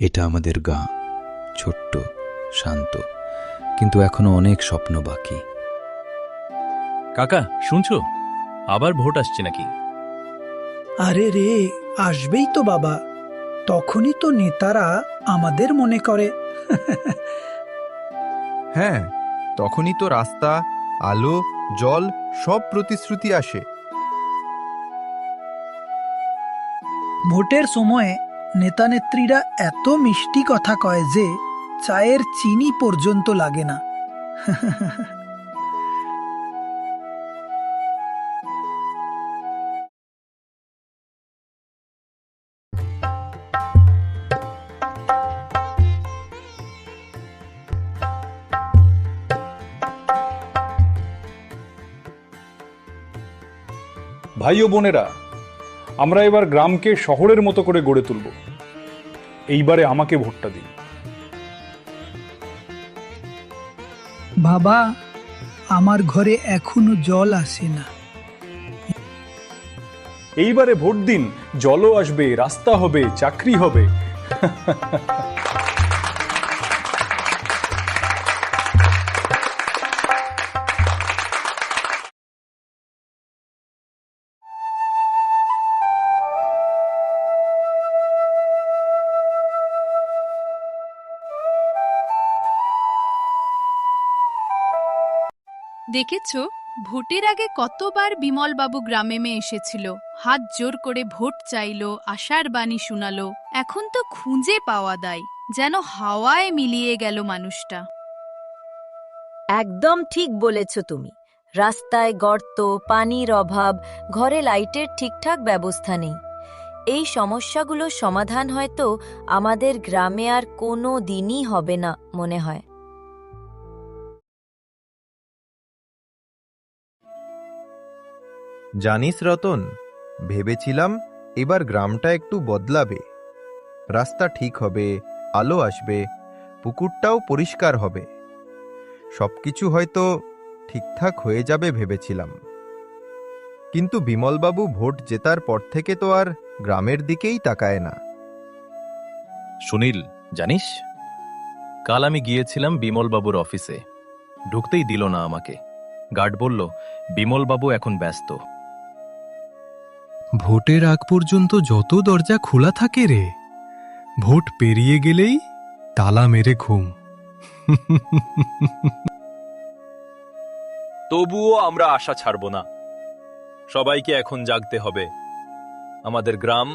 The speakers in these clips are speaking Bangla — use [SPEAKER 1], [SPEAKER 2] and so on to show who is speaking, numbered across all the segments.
[SPEAKER 1] এটা আমাদের গা ছোট্ট শান্ত কিন্তু এখনও অনেক স্বপ্ন বাকি।
[SPEAKER 2] কাকা শুনছো? আবার ভোট আসছে নাকি?
[SPEAKER 3] আরে রে আসবেই তো বাবা। তখনই তো নেতারা আমাদের মনে করে।
[SPEAKER 4] হ্যাঁ তখনই তো রাস্তা আলো জল সব প্রতিশ্রুতি আসে।
[SPEAKER 3] ভোটের সময়ে নেতা নেত্রীরা এত মিষ্টি কথা কয় যে চায়ের চিনি পর্যন্ত লাগে না।
[SPEAKER 5] ভাই বোনেরা আমরা এবার গ্রামকে শহরের মতো করে গড়ে তুলব। এইবারে আমাকে ভোটটা দিন।
[SPEAKER 3] বাবা আমার ঘরে এখনও জল আসে না।
[SPEAKER 5] এইবারে ভোট দিন জলও আসবে রাস্তা হবে চাকরি হবে।
[SPEAKER 6] দেখেছ, ভোটের আগে কতবার বিমলবাবু গ্রামে মেয়ে এসেছিল। হাত জোর করে ভোট চাইলো, আশার বাণী শুনালো। এখন তো খুঁজে পাওয়া দায়, যেন হাওয়ায় মিলিয়ে গেল মানুষটা।
[SPEAKER 7] একদম ঠিক বলেছ তুমি। রাস্তায় গর্ত, পানির অভাব, ঘরে লাইটের ঠিকঠাক ব্যবস্থা নেই। এই সমস্যাগুলো সমাধান হয়তো আমাদের গ্রামে আর কোনো দিনই হবে না, মনে হয়।
[SPEAKER 4] জানিস রতন, ভেবেছিলাম এবার গ্রামটা একটু বদলাবে। রাস্তা ঠিক হবে, আলো আসবে, পুকুরটাও পরিষ্কার হবে। সবকিছু হয়তো ঠিকঠাক হয়ে যাবে ভেবেছিলাম। কিন্তু বিমলবাবু ভোট জেতার পর থেকে তো আর গ্রামের দিকেই তাকায় না।
[SPEAKER 2] সুনীল, জানিস? কাল আমি গিয়েছিলাম বিমলবাবুর অফিসে। ঢুকতেই দিল না আমাকে। গার্ড বলল, বিমলবাবু এখন ব্যস্ত।
[SPEAKER 8] ভোটের আগ পর্যন্ত যত দরজা খোলা থাকে রে, ভোট পেরিয়ে গেলেই তালা মেরে ঘুম।
[SPEAKER 2] তবুও আমরা আশা ছাড়ব না। সবাইকে এখন জাগতে হবে। আমাদের গ্রাম,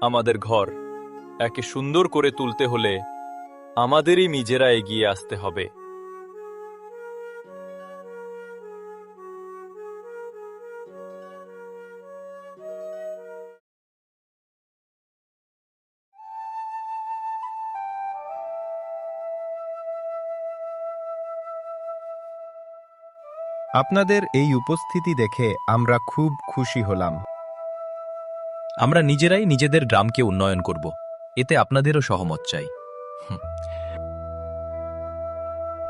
[SPEAKER 2] আমাদের ঘর, একে সুন্দর করে তুলতে হলে আমাদেরই নিজেরা এগিয়ে আসতে হবে।
[SPEAKER 4] আপনাদের এই উপস্থিতি দেখে আমরা খুব খুশি হলাম।
[SPEAKER 2] আমরা নিজেরাই নিজেদের গ্রামকে উন্নয়ন করব। এতে আপনাদেরও সহমত চাই।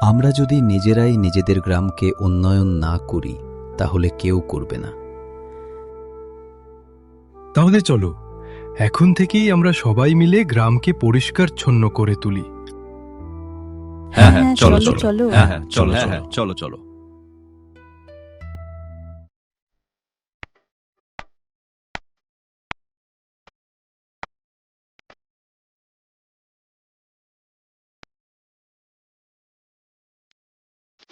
[SPEAKER 1] আমরা যদি নিজেরাই নিজেদের গ্রামকে উন্নয়ন না করি তাহলে কেউ করবে না।
[SPEAKER 8] তাহলে চলো এখন থেকেই আমরা সবাই মিলে গ্রামকে পরিষ্কারচ্ছন্ন করে তুলি।
[SPEAKER 2] হ্যাঁ
[SPEAKER 7] হ্যাঁ, চলো, চলো।
[SPEAKER 2] হ্যাঁ হ্যাঁ চলো চলো। চলো চলো।